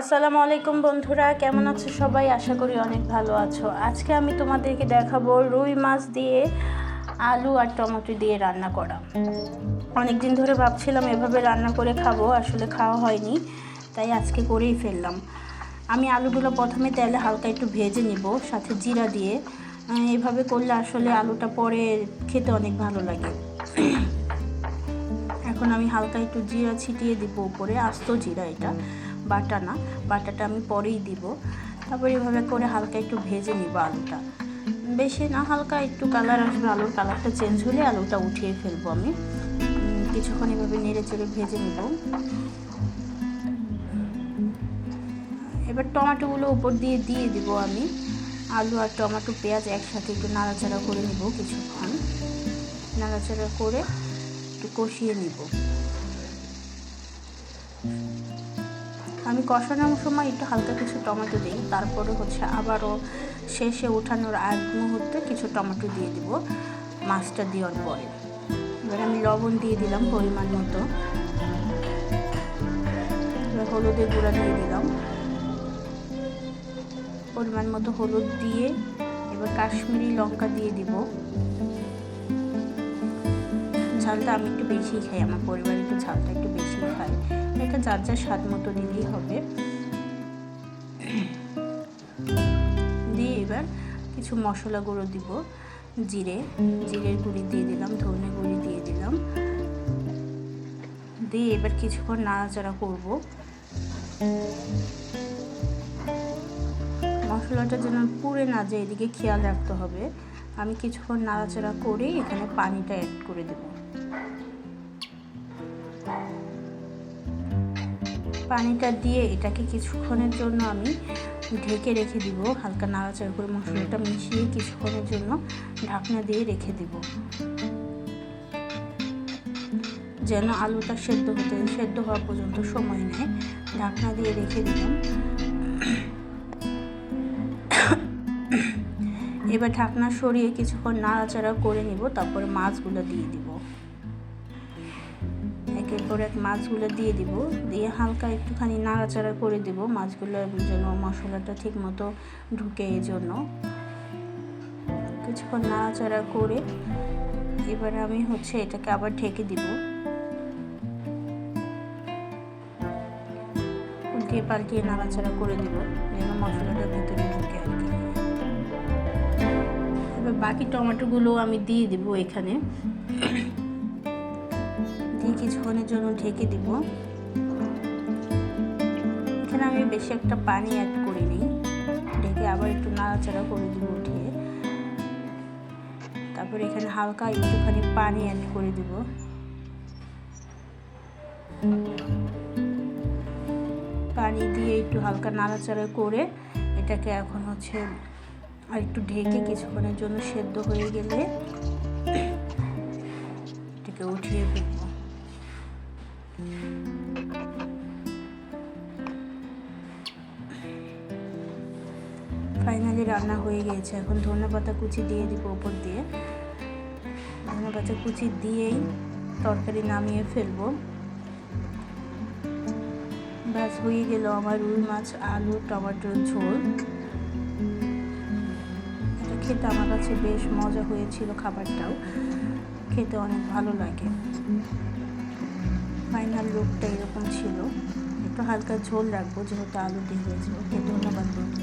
আসসালামু আলাইকুম বন্ধুরা, কেমন আছো সবাই? আশা করি অনেক ভালো আছো। আজকে আমি তোমাদেরকে দেখাবো রুই মাছ দিয়ে আলু আর টমেটো দিয়ে রান্না করা। অনেক দিন ধরে ভাবছিলাম এভাবে রান্না করে খাব, আসলে খাওয়া হয়নি, তাই আজকে করেই ফেললাম। আমি আলুগুলো প্রথমে তেলে হালকা একটু ভেজে নিব, সাথে জিরা দিয়ে। এভাবে করলে আসলে আলুটা পরে খেতে অনেক ভালো লাগে। এখন আমি হালকা একটু জিরা ছিটিয়ে দিব উপরে, আস্ত জিরা এটা। বাটা না, বাটাটা আমি পরেই দিব। তারপর এভাবে করে হালকা একটু ভেজে নিব আলুটা। বেশি না, হালকা একটু কালার আসবে, আলুর কালারটা চেঞ্জ হলে আলুটা উঠিয়ে ফেলব আমি। কিছুক্ষণ এভাবে নেড়ে চেড়ে ভেজে নিব। এবার টমেটোগুলো উপর দিয়ে দিয়ে দিব আমি। আলু আর টমেটো, পেঁয়াজ একসাথে একটু নাড়াচাড়া করে নিব কিছুক্ষণ। নাড়াচাড়া করে একটু কষিয়ে নিব। আমি কষানোর সময় একটু হালকা কিছু টমেটো দিই, তারপরে হচ্ছে আবারও শেষে ওঠানোর আগ মুহূর্তে কিছু টমেটো দিয়ে দিব, মাছটা দেওয়ার পরে। এবার আমি লবণ দিয়ে দিলাম পরিমাণ মতো। এবার হলুদের গুঁড়া দিয়ে দিলাম। পরিমাণ মতো হলুদ দিয়ে এবার কাশ্মীরি লঙ্কা দিয়ে দিব। ঝালটা আমি একটু বেশি খাই, আমার পরিবার একটু ঝালটা একটু বেশি খায়। এটা যার যার স্বাদ মতো দিলেই হবে। দিয়ে এবার কিছু মশলা গুঁড়ো দিব, জিরে, জিরের গুঁড়ি দিয়ে দিলাম, ধনে গুঁড়ি দিয়ে দিলাম। দিয়ে এবার কিছুক্ষণ নাড়াচাড়া করব। মশলাটা যেন পুড়ে না যায়, এদিকে খেয়াল রাখতে হবে। আমি কিছুক্ষণ নাড়াচাড়া করে এখানে পানিটা অ্যাড করে দেবো। পানিটা দিয়ে এটাকে কিছুক্ষণের জন্য আমি ঢেকে রেখে দিব। হালকা নাড়াচাড়া করে মশলাটা মিশিয়ে কিছুক্ষণের জন্য ঢাকনা দিয়ে রেখে দিব। যেন আলুটা সেদ্ধ হতে, সেদ্ধ হওয়া পর্যন্ত সময় নেয়। ঢাকনা দিয়ে রেখে দিলাম। এবার ঢাকনা সরিয়ে কিছুক্ষণ নাড়াচাড়া করে নিব, তারপরে মাছগুলো দিয়ে দিব। পর এক মাছগুলো দিয়ে দিব। দিয়ে হালকা একটুখানি নাড়াচাড়া করে দিব মাছগুলো যেন মশলাটা ঠিক মতো ঢুকে এই জন্য। কিছুক্ষণ নাড়াচাড়া করে এবার আমি হচ্ছে এটাকে আবার ঢেকে দিব। উল্টিয়ে পাল্টিয়ে নাড়াচাড়া করে দিব যেন মশলাটা ভিতরে ঢুকে আর কি। এবার বাকি টমেটোগুলো আমি দিয়ে দিব এখানে। দিয়ে কিছুক্ষণের জন্য ঢেকে দিব। এখানে আমি বেশি একটা পানি অ্যাড করিনি। ঢেকে আবার একটু নাড়াচাড়া করে দিব উঠিয়ে। তারপর এখানে হালকা একটুখানি পানি অ্যাড করে দিব। পানি দিয়ে একটু হালকা নাড়াচাড়া করে এটাকে এখন হচ্ছে আর একটু ঢেকে কিছুক্ষণের জন্য সেদ্ধ হয়ে গেলে এটাকে উঠিয়ে ফেলব। ফাইনালি রান্না হয়ে গিয়েছে। এখন ধনে পাতা কুচি দিয়ে দিব ওপর দিয়ে। ধনে পাতা কুচি দিয়েই তরকারি নামিয়ে ফেলব। ব্যাস, হয়ে গেল আমার রুই মাছ, আলু টমেটোর ঝোল। এটা খেতে আমার কাছে বেশ মজা হয়েছিল খাবারটাও। খেতে অনেক ভালো লাগে। লুকটা এরকম ছিল। একটু হালকা ঝোল রাখব যেহেতু আলু দিয়ে হয়েছিল। ওকে ধন্যবাদ বন্ধু